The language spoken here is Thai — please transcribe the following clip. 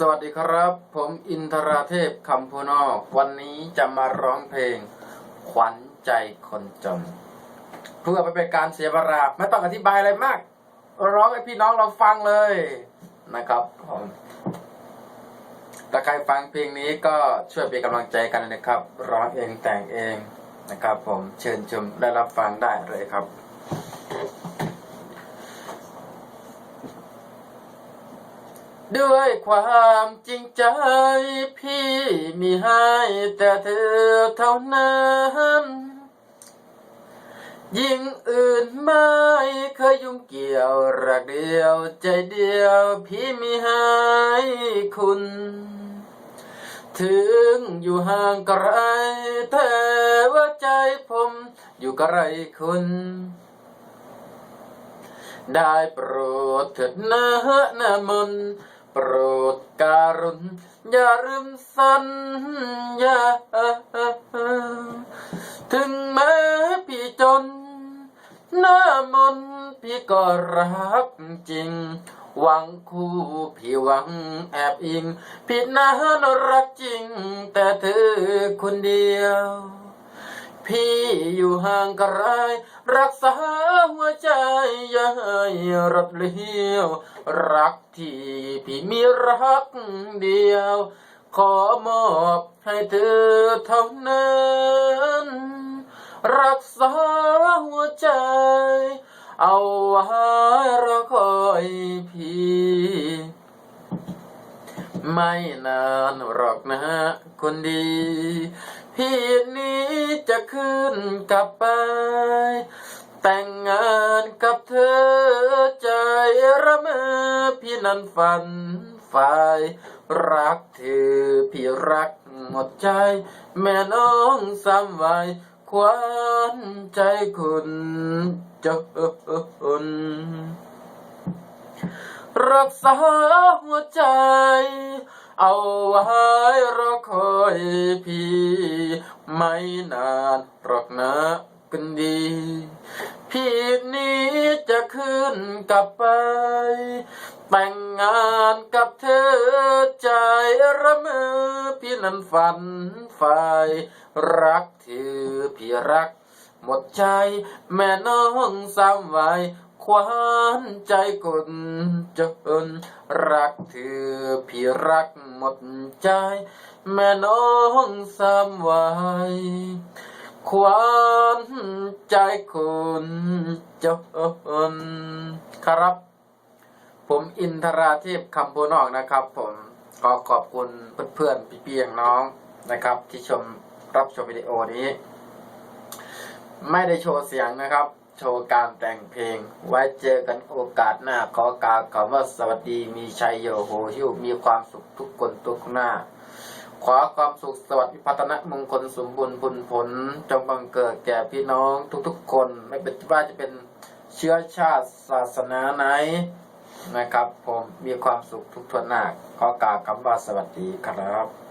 สวัสดีครับ ผมอินทราเทพคำพูนอกวันนี้จะมาร้องเพลง ขวัญใจคนจนเพื่อไปเป็นการเสียเวลาไม่ต้องอธิบายอะไรมาก ร้องให้พี่น้องเราฟังเลยนะครับผมถ้าใครฟังเพลงนี้ก็ช่วยเป็นกำลังใจกันนะครับ ร้องเองแต่งเองนะครับ ผมเชิญชมได้รับฟังได้เลยครับ ด้วยความจริงใจพี่มีให้แต่เธอเท่านั้น ยิ่งอื่นไม่เคยยุ่งเกี่ยวรักเดียวใจเดียวพี่มีให้คุณ ถึงอยู่ห่างไกลแต่ว่าใจผมอยู่ใกล้คุณได้โปรดเถิดนะนามนโปรดการุณอย่าลืมสัญญา ถึงแม้พี่จน หน้ามนพี่ก็รักจริง หวังคู่พี่หวังแอบอิงพี่นั้นรักจริง แต่เธอคนเดียว พี่อยู่ห่างไกลรักษาหัวใจอย่าให้รถเลี้ยว รักที่พี่มีรักเดียว ขอมอบให้เธอเท่านั้น รักษาหัวใจ เอาไว้รอคอยพี่ ไม่นานหรอกนะคนดีพี่นี้จะขึ้นกลับไป แต่งงานกับเธอใจระเมอพี่นั้นฝันฝ่ายรักเธอพี่รักหมดใจ แม่น้องสามวัยควันใจคุณจนรักษาหัวใจ เอาไว้รอคอยพี่ ไม่นานหรอกนะกันดี พี่นี้จะขึ้นกลับไป แต่งงานกับเธอใจระเมอพี่นั้นฝันฝ่ายรักเธอพี่รัก หมดใจแม่น้องสามไว ควานใจคนจนรักเธอพี่รักหมดใจ แม่น้องสามวัยควานใจคนจนครับ ผมอินทราเทพคำพูนอกนะครับ ผมขอขอบคุณเพื่อนๆพี่ๆน้องนะครับ ที่ชมรับชมวิดีโอนี้ ไม่ได้โชว์เสียงนะครับ โชว์การแต่งเพลง ไว้เจอกันโอกาสหน้าขอกาวคำว่าสวัสดีมีชัยโยโหหิวมีความสุขทุกคนทุกหน้า ขอความสุขสวัสดิพัฒนมงคลสมบูรณ์ผลผล จงบังเกิดแก่พี่น้องทุกๆ คนไม่เป็นว่าจะเป็นเชื้อชาติศาสนาไหนนะครับ ผมมีความสุขทุกทวนหน้าขอกาวคำว่าสวัสดีครับ